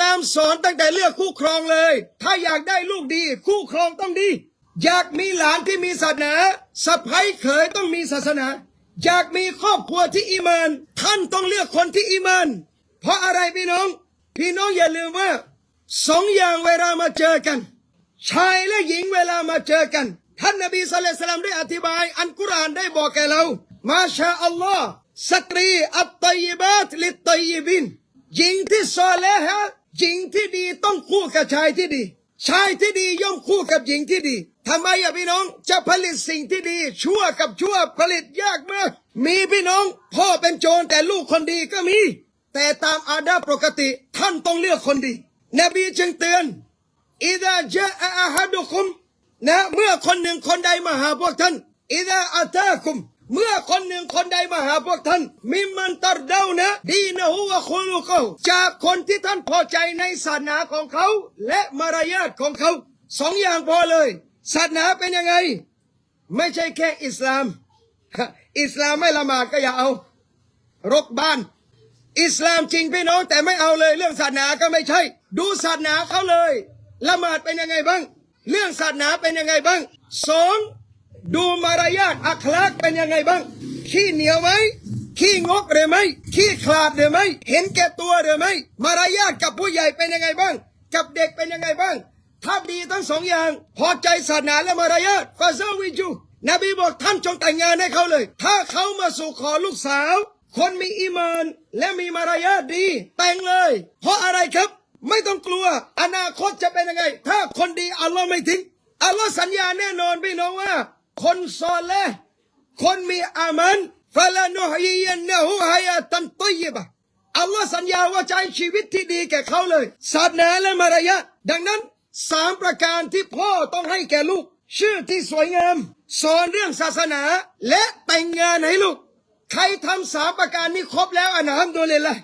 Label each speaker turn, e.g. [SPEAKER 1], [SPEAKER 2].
[SPEAKER 1] ลามสอนตั้งแต่เลือกคู่ครองเลย ถ้าอยากได้ลูกดี คู่ครองต้องดี อยากมีหลานที่มีศาสนาสะพ้ยเขยต้องมีศาสนา อยากมีครอบครัวที่อีมาน ท่านต้องเลือกคนที่อีมาน เพราะอะไรพี่น้อง พี่น้องอย่าลืมว่าสองอย่างเวลามาเจอกัน ชายและหญิงเวลามาเจอกัน ท่านนบีสุลต่านได้อธิบาย อันกุรอานได้บอกแก่เรา มาชาอัลลอฮ์สตรีอัตตยิบาตลิตตยิบินหญิงที่ซอเลฮะ หญิงที่ดีต้องคู่กับชายที่ดี ชายที่ดีย่อมคู่กับหญิงที่ดีทำไมอะพี่น้องจะผลิตสิ่งที่ดี ชั่วกับชั่วผลิตยากมาก มีพี่น้อง พ่อเป็นโจรแต่ลูกคนดีก็มี แต่ตามอาดาปกติท่านต้องเลือกคนดี นบีจึงเตือนอิดะจอาฮัดุคุมนะเมื่อคนหนึ่งคนใดมาหาพวกท่านอิดะอัตาคุม เมื่อคนหนึ่งคนใดมาหาพวกท่าน มิมันตรเดานะ ดีนะฮุวะคุลุกฮจากคนที่ท่านพอใจในศาสนาของเขา และมารยาทของเขาสองอย่างพอเลย ศาสนาเป็นยังไง ไม่ใช่แค่อิสลาม อิสลามไม่ละหมาดก็อย่าเอา รกบ้าน อิสลามจริงพี่น้องแต่ไม่เอาเลย เรื่องศาสนาก็ไม่ใช่ ดูศาสนาเขาเลย ละหมาดเป็นยังไงบ้าง เรื่องศาสนาเป็นยังไงบ้างสอง ดูมารยาทอัคลากเป็นยังไงบ้าง ขี้เหนียวไหมขี้งกหรือไม่ขี้ขลาดหรือไม่เห็นแก่ตัวหรือไม่มารยาทกับผู้ใหญ่เป็นยังไงบ้าง กับเด็กเป็นยังไงบ้าง ถ้าดีทั้งสองอย่าง พอใจศาสนาและมารยาทฟาซาวิจูนบีบอกท่านจงแต่งงานให้เขาเลย ถ้าเขามาสู่ขอลูกสาว คนมีอีมาน และมีมารยาทดี แต่งเลย เพราะอะไรครับ ไม่ต้องกลัว อนาคตจะเป็นยังไง ถ้าคนดีอัลลอฮ์ไม่ทิ้งอัลลอฮ์สัญญาแน่นอนพี่น้องว่า คนซอเลคนมีอามันฟะลานุฮียันนะฮูฮายาตันตัยบะอัลลอฮ์สัญญาว่าจะให้ชีวิตที่ดีแก่เขาเลยศาสนาและมารยาทดังนั้นสามประการที่พ่อต้องให้แก่ลูก ชื่อที่สวยงาม สอนเรื่องศาสนาและแต่งงานให้ลูก ใครทำสามประการนี้ครบแล้วอันามดูเลยละ